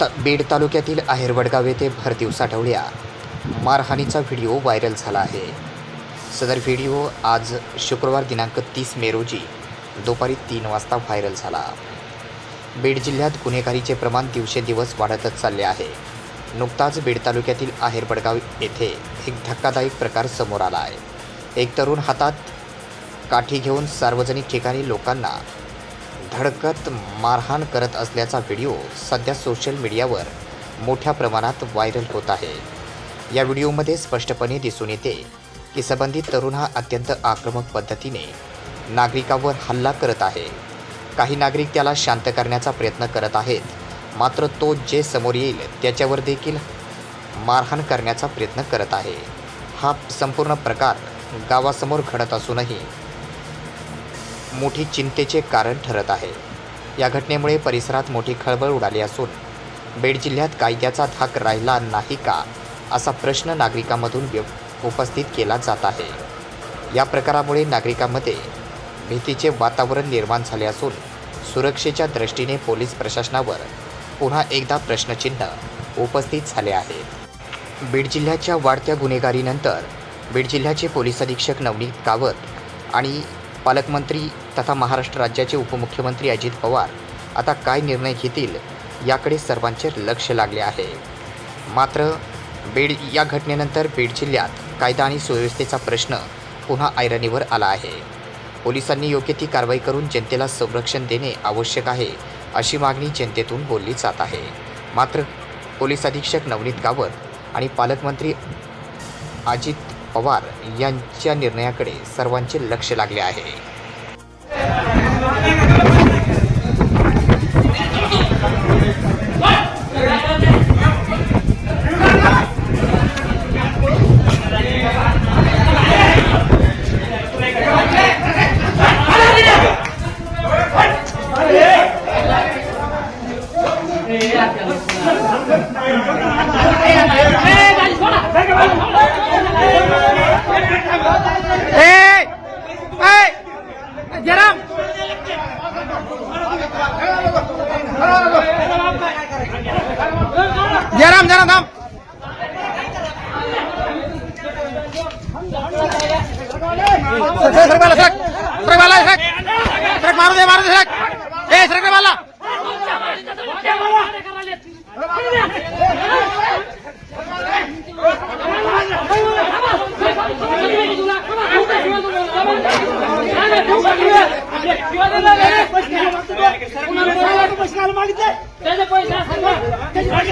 त बीड तालुक्यातील आहेरवडगाव येथे भरतीव साठवल्या मारहाणीचा व्हिडिओ व्हायरल झाला आहे. सदर व्हिडिओ आज शुक्रवार दिनांक तीस मे रोजी दुपारी तीन वाजता व्हायरल झाला. बीड जिल्ह्यात गुन्हेगारीचे प्रमाण दिवसेदिवस वाढतच चालले आहे. नुकताच बीड तालुक्यातील आहेरबडगाव येथे एक धक्कादायक प्रकार समोर आला आहे एक तरुण हातात काठी घेऊन सार्वजनिक ठिकाणी लोकांना धडकत मारहाण करत असल्याचा व्हिडिओ सध्या सोशल मीडियावर मोठ्या प्रमाणात व्हायरल होत आहे. या व्हिडिओमध्ये स्पष्टपणे दिसून येते की संबंधित तरुण हा अत्यंत आक्रमक पद्धतीने नागरिकावर हल्ला करत आहे. काही नागरिक त्याला शांत करण्याचा प्रयत्न करत आहेत मात्र तो जे समोर येईल त्याच्यावर देखील मारहाण करण्याचा प्रयत्न करत आहे. हा संपूर्ण प्रकार गावासमोर घडत असूनही मोठी चिंतेचे कारण ठरत आहे. या घटनेमुळे परिसरात मोठी खळबळ उडाली असून बीड जिल्ह्यात कायद्याचा धाक राहिला नाही का असा प्रश्न नागरिकांमधून व्य उपस्थित केला जात आहे. या प्रकारामुळे नागरिकांमध्ये भीतीचे वातावरण निर्माण झाले असून सुरक्षेच्या दृष्टीने पोलीस प्रशासनावर पुन्हा एकदा प्रश्नचिन्ह उपस्थित झाले आहे. बीड जिल्ह्याच्या वाढत्या गुन्हेगारीनंतर बीड जिल्ह्याचे पोलीस अधीक्षक नवनीत कावत आणि पालकमंत्री तथा महाराष्ट्र राज्याचे उपमुख्यमंत्री अजित पवार आता काय निर्णय घेतील याकडे सर्वांचे लक्ष लागले आहे. मात्र बीड या घटनेनंतर बीड जिल्ह्यात कायदा आणि सुव्यवस्थेचा प्रश्न पुन्हा ऐरणीवर आला आहे. पोलिसांनी योग्य ती कारवाई करून जनतेला संरक्षण देणे आवश्यक आहे अशी मागणी जनतेतून बोलली जात आहे. मात्र पोलीस अधीक्षक नवनीत कावत आणि पालकमंत्री अजित पवार यांच्या निर्णयाकडे सर्वांचे लक्ष लागले आहे. Hey! Hey! Jaram! थांब. सरक, सरक, सरक सरक. सरक, मारू दे, मारू दे, सरक. 再跪一下，快快，